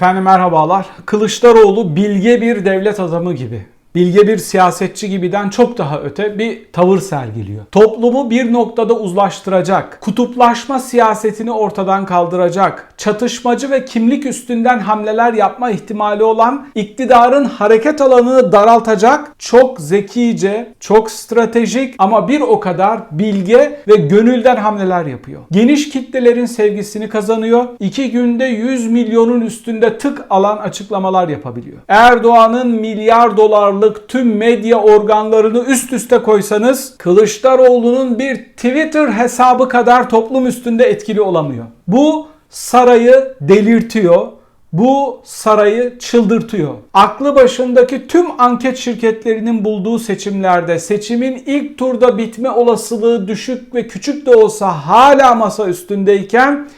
Efendim merhabalar. Kılıçdaroğlu bilge bir devlet adamı gibi bilge bir siyasetçi gibiden çok daha öte bir tavır sergiliyor. Toplumu bir noktada uzlaştıracak, kutuplaşma siyasetini ortadan kaldıracak, çatışmacı ve kimlik üstünden hamleler yapma ihtimali olan iktidarın hareket alanını daraltacak çok zekice, çok stratejik ama bir o kadar bilge ve gönülden hamleler yapıyor. Geniş kitlelerin sevgisini kazanıyor. İki günde 100 milyonun üstünde tık alan açıklamalar yapabiliyor. Erdoğan'ın milyar dolarlık tüm medya organlarını üst üste koysanız Kılıçdaroğlu'nun bir Twitter hesabı kadar toplum üstünde etkili olamıyor. Bu sarayı delirtiyor. Bu sarayı çıldırtıyor. Aklı başındaki tüm anket şirketlerinin bulduğu seçimlerde seçimin ilk turda bitme olasılığı düşük ve küçük de olsa hala masa üstündeyken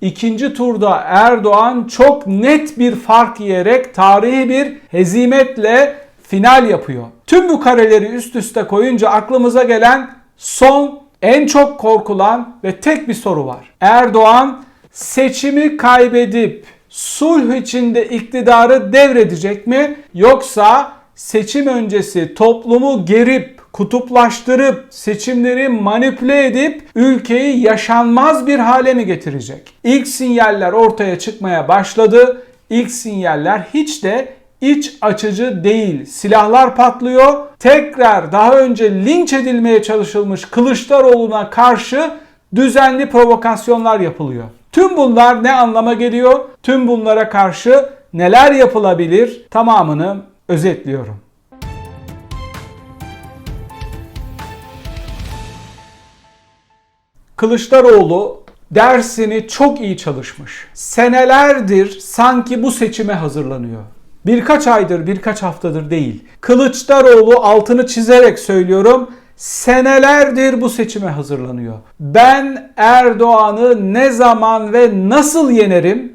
ikinci turda Erdoğan çok net bir fark yiyerek tarihi bir hezimetle final yapıyor. Tüm bu kareleri üst üste koyunca aklımıza gelen son en çok korkulan ve tek bir soru var. Erdoğan seçimi kaybedip sulh içinde iktidarı devredecek mi yoksa seçim öncesi toplumu gerip kutuplaştırıp seçimleri manipüle edip ülkeyi yaşanmaz bir hale mi getirecek? İlk sinyaller ortaya çıkmaya başladı. İlk sinyaller hiç de iç açıcı değil. Silahlar patlıyor. Tekrar daha önce linç edilmeye çalışılmış Kılıçdaroğlu'na karşı düzenli provokasyonlar yapılıyor. Tüm bunlar ne anlama geliyor? Tüm bunlara karşı neler yapılabilir? Tamamını özetliyorum. Kılıçdaroğlu dersini çok iyi çalışmış. Senelerdir sanki bu seçime hazırlanıyor. Birkaç aydır, birkaç haftadır değil. Kılıçdaroğlu altını çizerek söylüyorum. Senelerdir bu seçime hazırlanıyor. Ben Erdoğan'ı ne zaman ve nasıl yenerim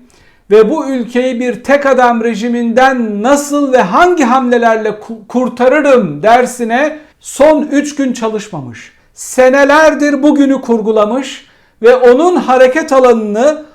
ve bu ülkeyi bir tek adam rejiminden nasıl ve hangi hamlelerle kurtarırım dersine son 3 gün çalışmamış. Senelerdir bugünü kurgulamış ve onun hareket alanını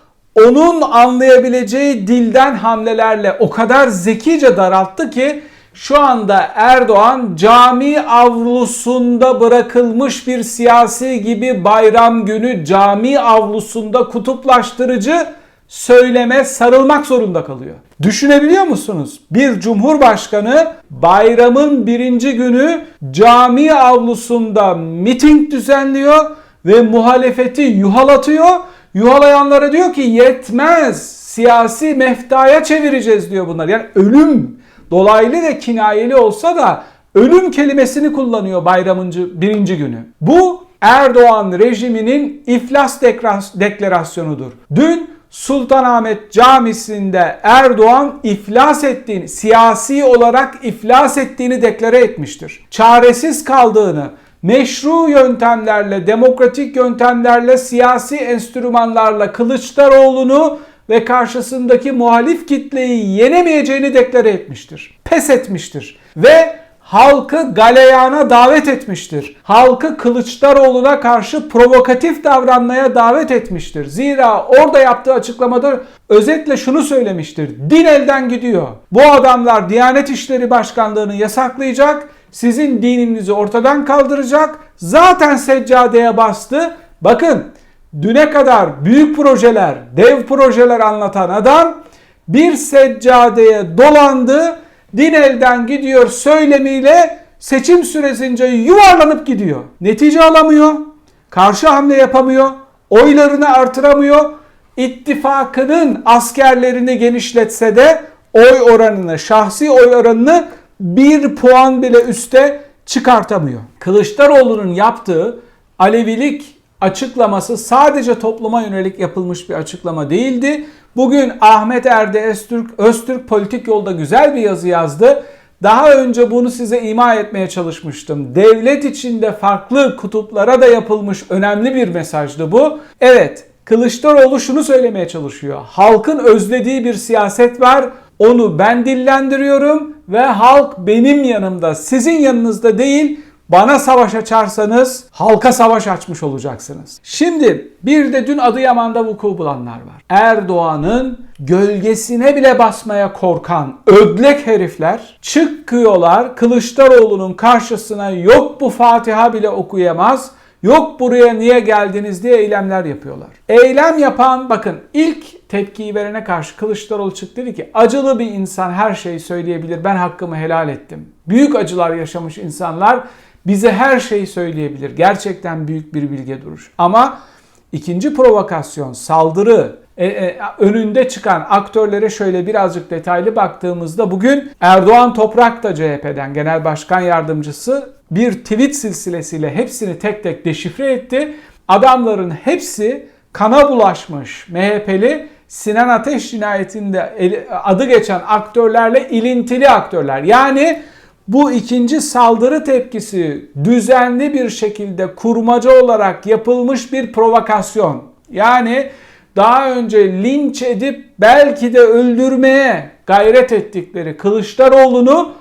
onun anlayabileceği dilden hamlelerle o kadar zekice daralttı ki şu anda Erdoğan cami avlusunda bırakılmış bir siyasi gibi bayram günü cami avlusunda kutuplaştırıcı söyleme sarılmak zorunda kalıyor. Düşünebiliyor musunuz? Bir cumhurbaşkanı bayramın birinci günü cami avlusunda miting düzenliyor ve muhalefeti yuhalatıyor Yuhalayanlara diyor ki yetmez. Siyasi meftaya çevireceğiz diyor bunlar. Yani ölüm dolaylı ve kinayeli olsa da ölüm kelimesini kullanıyor bayramıncı birinci günü. Bu Erdoğan rejiminin iflas deklarasyonudur. Dün Sultanahmet Camisi'nde Erdoğan iflas ettiğini, siyasi olarak iflas ettiğini deklare etmiştir. Çaresiz kaldığını, meşru yöntemlerle, demokratik yöntemlerle, siyasi enstrümanlarla Kılıçdaroğlu'nu ve karşısındaki muhalif kitleyi yenemeyeceğini deklare etmiştir. Pes etmiştir. Ve halkı galeyana davet etmiştir. Halkı Kılıçdaroğlu'na karşı provokatif davranmaya davet etmiştir. Zira orada yaptığı açıklamada özetle şunu söylemiştir. Din elden gidiyor. Bu adamlar Diyanet İşleri Başkanlığı'nı yasaklayacak sizin dininizi ortadan kaldıracak. Zaten seccadeye bastı. Bakın düne kadar büyük projeler, dev projeler anlatan adam bir seccadeye dolandı. Din elden gidiyor söylemiyle seçim süresince yuvarlanıp gidiyor. Netice alamıyor. Karşı hamle yapamıyor. Oylarını artıramıyor. İttifakının askerlerini genişletse de oy oranını, şahsi oy oranını bir puan bile üste çıkartamıyor. Kılıçdaroğlu'nun yaptığı Alevilik açıklaması sadece topluma yönelik yapılmış bir açıklama değildi. Bugün Ahmet Erde Öztürk, Öztürk politik yolda güzel bir yazı yazdı. Daha önce bunu size ima etmeye çalışmıştım. Devlet içinde farklı kutuplara da yapılmış önemli bir mesajdı bu. Evet, Kılıçdaroğlu şunu söylemeye çalışıyor. Halkın özlediği bir siyaset var. Onu ben dillendiriyorum ve halk benim yanımda, sizin yanınızda değil. Bana savaş açarsanız halka savaş açmış olacaksınız. Şimdi bir de dün Adıyaman'da vuku bulanlar var. Erdoğan'ın gölgesine bile basmaya korkan ödlek herifler çıkıyorlar Kılıçdaroğlu'nun karşısına yok bu Fatiha bile okuyamaz. Yok buraya niye geldiniz diye eylemler yapıyorlar. Eylem yapan bakın ilk tepkiyi verene karşı Kılıçdaroğlu çıktı dedi ki acılı bir insan her şeyi söyleyebilir ben hakkımı helal ettim. Büyük acılar yaşamış insanlar bize her şeyi söyleyebilir. Gerçekten büyük bir bilge duruş. Ama ikinci provokasyon, saldırı, e, e, önünde çıkan aktörlere şöyle birazcık detaylı baktığımızda bugün Erdoğan Toprak da CHP'den genel başkan yardımcısı bir tweet silsilesiyle hepsini tek tek deşifre etti. Adamların hepsi kana bulaşmış MHP'li Sinan Ateş cinayetinde adı geçen aktörlerle ilintili aktörler. Yani bu ikinci saldırı tepkisi düzenli bir şekilde kurmaca olarak yapılmış bir provokasyon. Yani daha önce linç edip belki de öldürmeye gayret ettikleri Kılıçdaroğlu'nu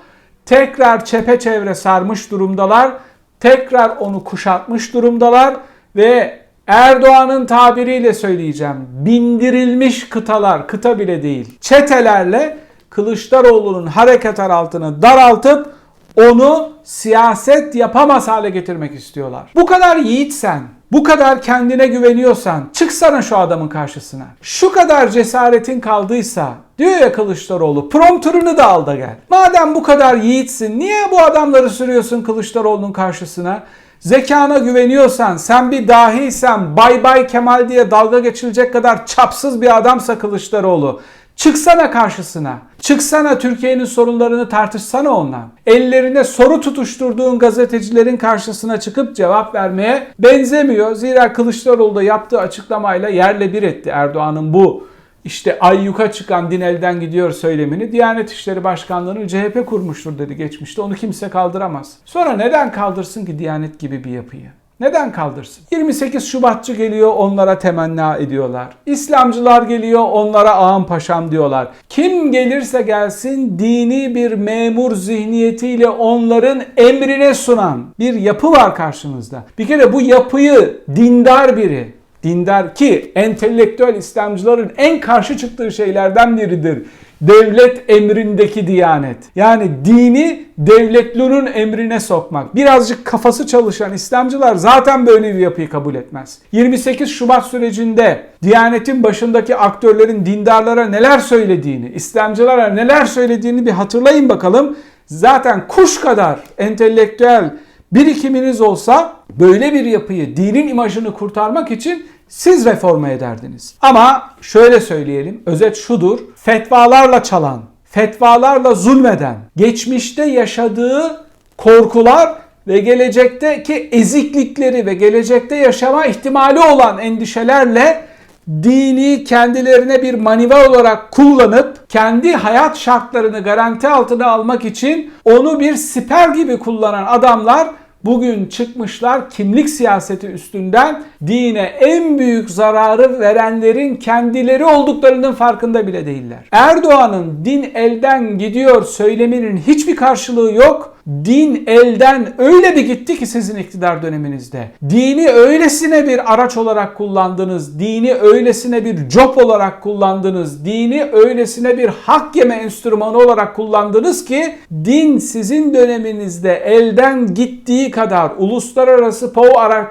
tekrar çepeçevre sarmış durumdalar. Tekrar onu kuşatmış durumdalar ve Erdoğan'ın tabiriyle söyleyeceğim. Bindirilmiş kıtalar, kıta bile değil. Çetelerle Kılıçdaroğlu'nun hareket altını daraltıp onu siyaset yapamaz hale getirmek istiyorlar. Bu kadar yiğitsen, bu kadar kendine güveniyorsan çıksana şu adamın karşısına. Şu kadar cesaretin kaldıysa diyor ya Kılıçdaroğlu prompterını da al da gel. Madem bu kadar yiğitsin niye bu adamları sürüyorsun Kılıçdaroğlu'nun karşısına? Zekana güveniyorsan, sen bir dahiysen, bay bay Kemal diye dalga geçilecek kadar çapsız bir adamsa Kılıçdaroğlu. Çıksana karşısına. Çıksana Türkiye'nin sorunlarını tartışsana ondan. Ellerine soru tutuşturduğun gazetecilerin karşısına çıkıp cevap vermeye benzemiyor. Zira Kılıçdaroğlu da yaptığı açıklamayla yerle bir etti Erdoğan'ın bu işte ay yuka çıkan din elden gidiyor söylemini Diyanet İşleri Başkanlığı'nı CHP kurmuştur dedi geçmişte. Onu kimse kaldıramaz. Sonra neden kaldırsın ki Diyanet gibi bir yapıyı? Neden kaldırsın? 28 Şubatçı geliyor onlara temenna ediyorlar. İslamcılar geliyor onlara ağam paşam diyorlar. Kim gelirse gelsin dini bir memur zihniyetiyle onların emrine sunan bir yapı var karşımızda. Bir kere bu yapıyı dindar biri, dindar ki entelektüel İslamcıların en karşı çıktığı şeylerden biridir devlet emrindeki diyanet. Yani dini devletlunun emrine sokmak. Birazcık kafası çalışan İslamcılar zaten böyle bir yapıyı kabul etmez. 28 Şubat sürecinde Diyanetin başındaki aktörlerin dindarlara neler söylediğini, İslamcılara neler söylediğini bir hatırlayın bakalım. Zaten kuş kadar entelektüel birikiminiz olsa böyle bir yapıyı, dinin imajını kurtarmak için siz reforma ederdiniz. Ama şöyle söyleyelim, özet şudur. Fetvalarla çalan, fetvalarla zulmeden, geçmişte yaşadığı korkular ve gelecekteki eziklikleri ve gelecekte yaşama ihtimali olan endişelerle dini kendilerine bir maniva olarak kullanıp kendi hayat şartlarını garanti altına almak için onu bir siper gibi kullanan adamlar bugün çıkmışlar kimlik siyaseti üstünden dine en büyük zararı verenlerin kendileri olduklarının farkında bile değiller. Erdoğan'ın din elden gidiyor söyleminin hiçbir karşılığı yok din elden öyle bir gitti ki sizin iktidar döneminizde. Dini öylesine bir araç olarak kullandınız, dini öylesine bir job olarak kullandınız, dini öylesine bir hak yeme enstrümanı olarak kullandınız ki din sizin döneminizde elden gittiği kadar uluslararası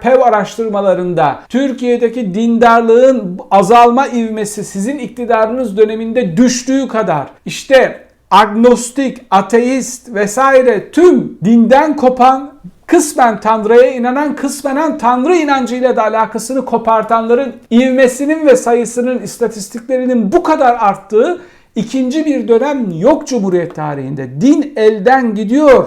PEV araştırmalarında Türkiye'deki dindarlığın azalma ivmesi sizin iktidarınız döneminde düştüğü kadar işte agnostik, ateist vesaire tüm dinden kopan kısmen Tanrı'ya inanan, kısmenen Tanrı inancıyla da alakasını kopartanların ivmesinin ve sayısının istatistiklerinin bu kadar arttığı ikinci bir dönem yok Cumhuriyet tarihinde. Din elden gidiyor.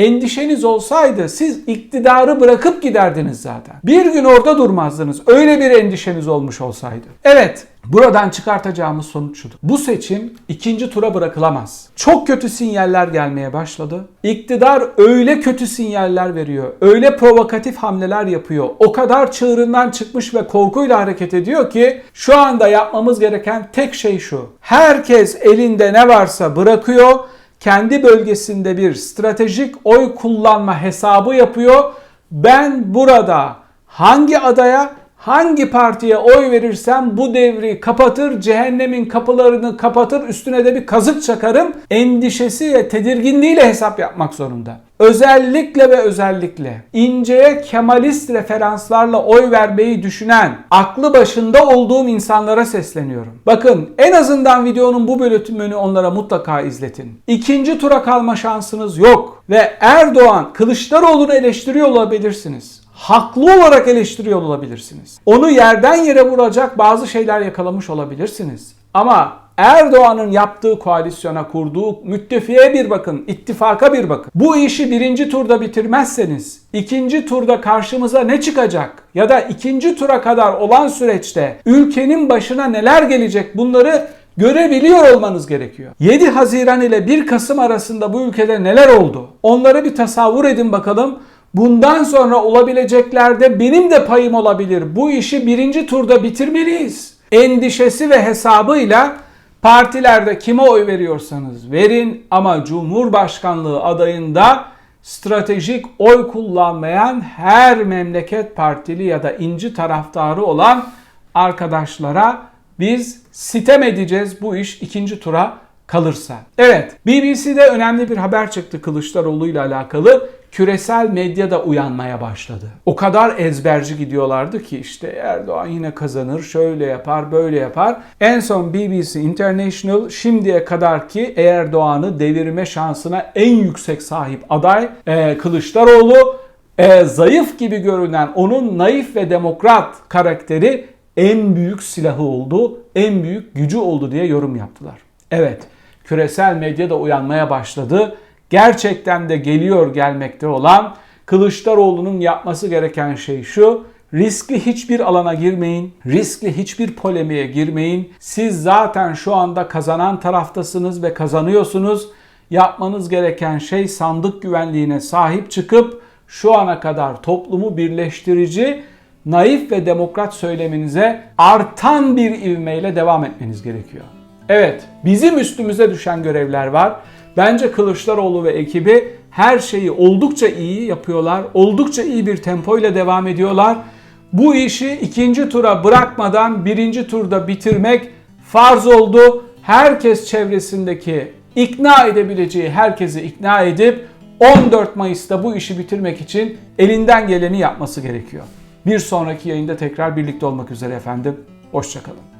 Endişeniz olsaydı siz iktidarı bırakıp giderdiniz zaten. Bir gün orada durmazdınız. Öyle bir endişeniz olmuş olsaydı. Evet, Buradan çıkartacağımız sonuç şudur. Bu seçim ikinci tura bırakılamaz. Çok kötü sinyaller gelmeye başladı. İktidar öyle kötü sinyaller veriyor. Öyle provokatif hamleler yapıyor. O kadar çığırından çıkmış ve korkuyla hareket ediyor ki şu anda yapmamız gereken tek şey şu. Herkes elinde ne varsa bırakıyor kendi bölgesinde bir stratejik oy kullanma hesabı yapıyor. Ben burada hangi adaya hangi partiye oy verirsem bu devri kapatır, cehennemin kapılarını kapatır, üstüne de bir kazık çakarım endişesi ve tedirginliğiyle hesap yapmak zorunda. Özellikle ve özellikle inceye kemalist referanslarla oy vermeyi düşünen, aklı başında olduğum insanlara sesleniyorum. Bakın en azından videonun bu bölümünü onlara mutlaka izletin. İkinci tura kalma şansınız yok ve Erdoğan Kılıçdaroğlu'nu eleştiriyor olabilirsiniz haklı olarak eleştiriyor olabilirsiniz. Onu yerden yere vuracak bazı şeyler yakalamış olabilirsiniz. Ama Erdoğan'ın yaptığı koalisyona kurduğu müttefiğe bir bakın, ittifaka bir bakın. Bu işi birinci turda bitirmezseniz ikinci turda karşımıza ne çıkacak? Ya da ikinci tura kadar olan süreçte ülkenin başına neler gelecek bunları görebiliyor olmanız gerekiyor. 7 Haziran ile 1 Kasım arasında bu ülkede neler oldu? Onları bir tasavvur edin bakalım. Bundan sonra olabileceklerde benim de payım olabilir. Bu işi birinci turda bitirmeliyiz. Endişesi ve hesabıyla partilerde kime oy veriyorsanız verin ama Cumhurbaşkanlığı adayında stratejik oy kullanmayan her memleket partili ya da inci taraftarı olan arkadaşlara biz sitem edeceğiz bu iş ikinci tura kalırsa. Evet BBC'de önemli bir haber çıktı Kılıçdaroğlu ile alakalı. Küresel medyada uyanmaya başladı. O kadar ezberci gidiyorlardı ki işte Erdoğan yine kazanır, şöyle yapar, böyle yapar. En son BBC International şimdiye kadar ki Erdoğan'ı devirme şansına en yüksek sahip aday e, Kılıçdaroğlu. E, zayıf gibi görünen onun naif ve demokrat karakteri en büyük silahı oldu, en büyük gücü oldu diye yorum yaptılar. Evet, küresel medya da uyanmaya başladı. Gerçekten de geliyor gelmekte olan Kılıçdaroğlu'nun yapması gereken şey şu. Riskli hiçbir alana girmeyin. Riskli hiçbir polemiğe girmeyin. Siz zaten şu anda kazanan taraftasınız ve kazanıyorsunuz. Yapmanız gereken şey sandık güvenliğine sahip çıkıp şu ana kadar toplumu birleştirici, naif ve demokrat söyleminize artan bir ivmeyle devam etmeniz gerekiyor. Evet, bizim üstümüze düşen görevler var. Bence Kılıçdaroğlu ve ekibi her şeyi oldukça iyi yapıyorlar. Oldukça iyi bir tempoyla devam ediyorlar. Bu işi ikinci tura bırakmadan birinci turda bitirmek farz oldu. Herkes çevresindeki ikna edebileceği herkesi ikna edip 14 Mayıs'ta bu işi bitirmek için elinden geleni yapması gerekiyor. Bir sonraki yayında tekrar birlikte olmak üzere efendim. Hoşçakalın.